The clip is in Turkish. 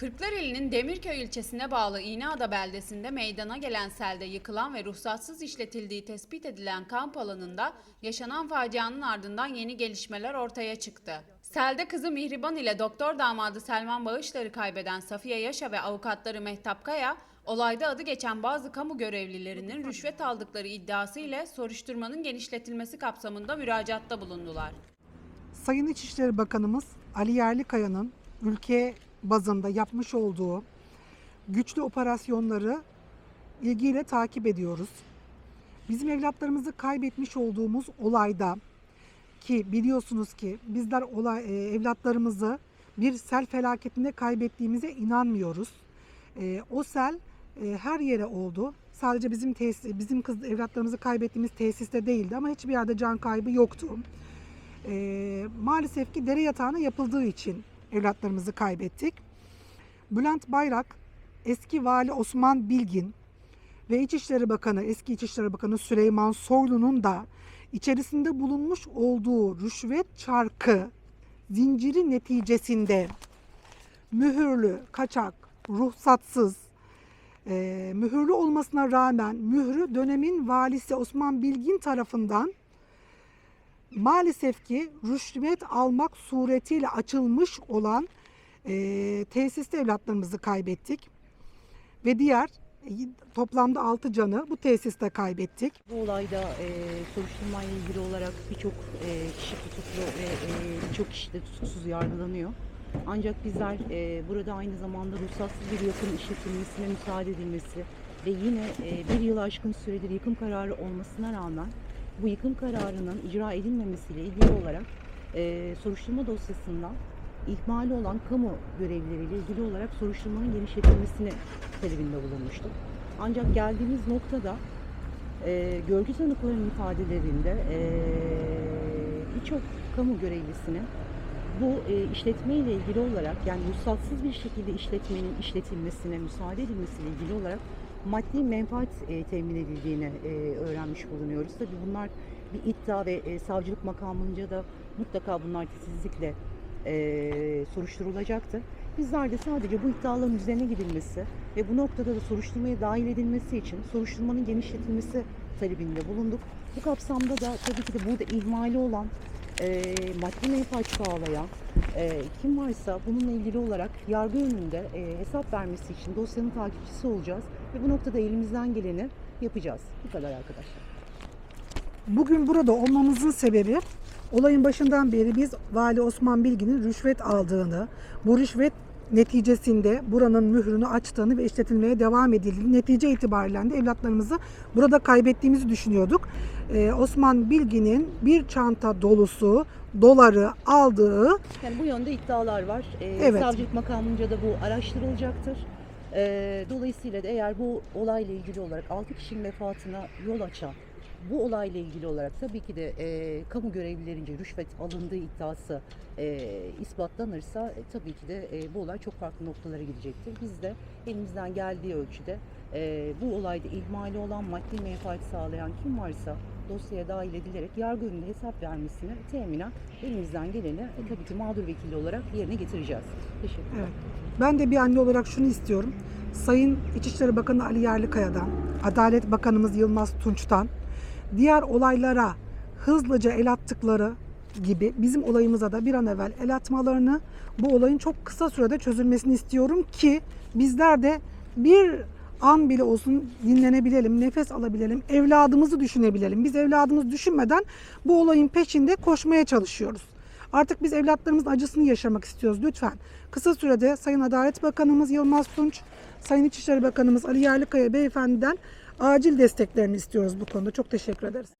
Kırklareli'nin Demirköy ilçesine bağlı İğneada beldesinde meydana gelen selde yıkılan ve ruhsatsız işletildiği tespit edilen kamp alanında yaşanan facianın ardından yeni gelişmeler ortaya çıktı. Selde kızı Mihriban ile doktor damadı Selman Bağışlar'ı kaybeden Safiye Yaşa ve avukatları Mehtap Kaya, olayda adı geçen bazı kamu görevlilerinin rüşvet aldıkları iddiası ile soruşturmanın genişletilmesi kapsamında müracaatta bulundular. Sayın İçişleri Bakanımız Ali Yerlikaya'nın ülke bazında yapmış olduğu güçlü operasyonları ilgiyle takip ediyoruz. Bizim evlatlarımızı kaybetmiş olduğumuz olayda ki biliyorsunuz ki bizler olay, e, evlatlarımızı bir sel felaketinde kaybettiğimize inanmıyoruz. E, o sel e, her yere oldu. Sadece bizim tesis, bizim kız evlatlarımızı kaybettiğimiz tesiste değildi ama hiçbir yerde can kaybı yoktu. Maalesef ki dere yatağına yapıldığı için evlatlarımızı kaybettik. Bülent Bayrak, eski vali Osman Bilgin ve İçişleri Bakanı, eski İçişleri Bakanı Süleyman Soylu'nun da içerisinde bulunmuş olduğu rüşvet çarkı zinciri neticesinde mühürlü, kaçak, ruhsatsız, e, mühürlü olmasına rağmen mührü dönemin valisi Osman Bilgin tarafından maalesef ki rüşvet almak suretiyle açılmış olan e, tesiste evlatlarımızı kaybettik. Ve diğer e, toplamda 6 canı bu tesiste kaybettik. Bu olayda e, soruşturmayla ilgili olarak birçok e, kişi tutuklu ve e, birçok kişi de tutuksuz yargılanıyor. Ancak bizler e, burada aynı zamanda ruhsatsız bir yakın işletilmesine müsaade edilmesi ve yine e, bir yıl aşkın süredir yıkım kararı olmasına rağmen bu yıkım kararının icra edilmemesiyle ilgili olarak e, soruşturma dosyasından ihmali olan kamu görevlileriyle ilgili olarak soruşturmanın genişletilmesini talebinde bulunmuştuk. Ancak geldiğimiz noktada e, görgü tanıklarının ifadelerinde e, birçok kamu görevlisinin bu e, işletme ile ilgili olarak yani ruhsatsız bir şekilde işletmenin işletilmesine müsaade edilmesiyle ilgili olarak maddi menfaat e, temin edildiğini e, öğrenmiş bulunuyoruz. Tabii bunlar bir iddia ve e, savcılık makamınca da mutlaka bunlar titizlikle e, soruşturulacaktır. Bizler de sadece bu iddiaların üzerine gidilmesi ve bu noktada da soruşturmaya dahil edilmesi için soruşturmanın genişletilmesi talebinde bulunduk. Bu kapsamda da tabii ki de burada ihmali olan, e, maddi menfaat sağlayan e, kim varsa bununla ilgili olarak yargı önünde e, hesap vermesi için dosyanın takipçisi olacağız ve bu noktada elimizden geleni yapacağız. Bu kadar arkadaşlar. Bugün burada olmamızın sebebi olayın başından beri biz Vali Osman Bilgin'in rüşvet aldığını, bu rüşvet neticesinde buranın mührünü açtığını ve işletilmeye devam edildiğini, netice itibariyle de evlatlarımızı burada kaybettiğimizi düşünüyorduk. Ee, Osman Bilgin'in bir çanta dolusu doları aldığı Yani bu yönde iddialar var. Ee, Evet. Savcılık makamınca da bu araştırılacaktır. Ee, dolayısıyla da eğer bu olayla ilgili olarak 6 kişinin vefatına yol açan bu olayla ilgili olarak tabii ki de e, kamu görevlilerince rüşvet alındığı iddiası e, ispatlanırsa e, tabii ki de e, bu olay çok farklı noktalara gidecektir. Biz de elimizden geldiği ölçüde e, bu olayda ihmali olan maddi menfaat sağlayan kim varsa dosyaya dahil edilerek yargı önünde hesap vermesini teminen elimizden geleni e, tabii ki mağdur vekili olarak yerine getireceğiz. Teşekkür ederim. Evet. Ben de bir anne olarak şunu istiyorum. Sayın İçişleri Bakanı Ali Yerlikaya'dan, Adalet Bakanımız Yılmaz Tunç'tan, diğer olaylara hızlıca el attıkları gibi bizim olayımıza da bir an evvel el atmalarını, bu olayın çok kısa sürede çözülmesini istiyorum ki bizler de bir an bile olsun dinlenebilelim, nefes alabilelim, evladımızı düşünebilelim. Biz evladımızı düşünmeden bu olayın peşinde koşmaya çalışıyoruz. Artık biz evlatlarımızın acısını yaşamak istiyoruz lütfen. Kısa sürede Sayın Adalet Bakanımız Yılmaz Tunç, Sayın İçişleri Bakanımız Ali Yerlikaya Beyefendi'den acil desteklerini istiyoruz bu konuda. Çok teşekkür ederiz.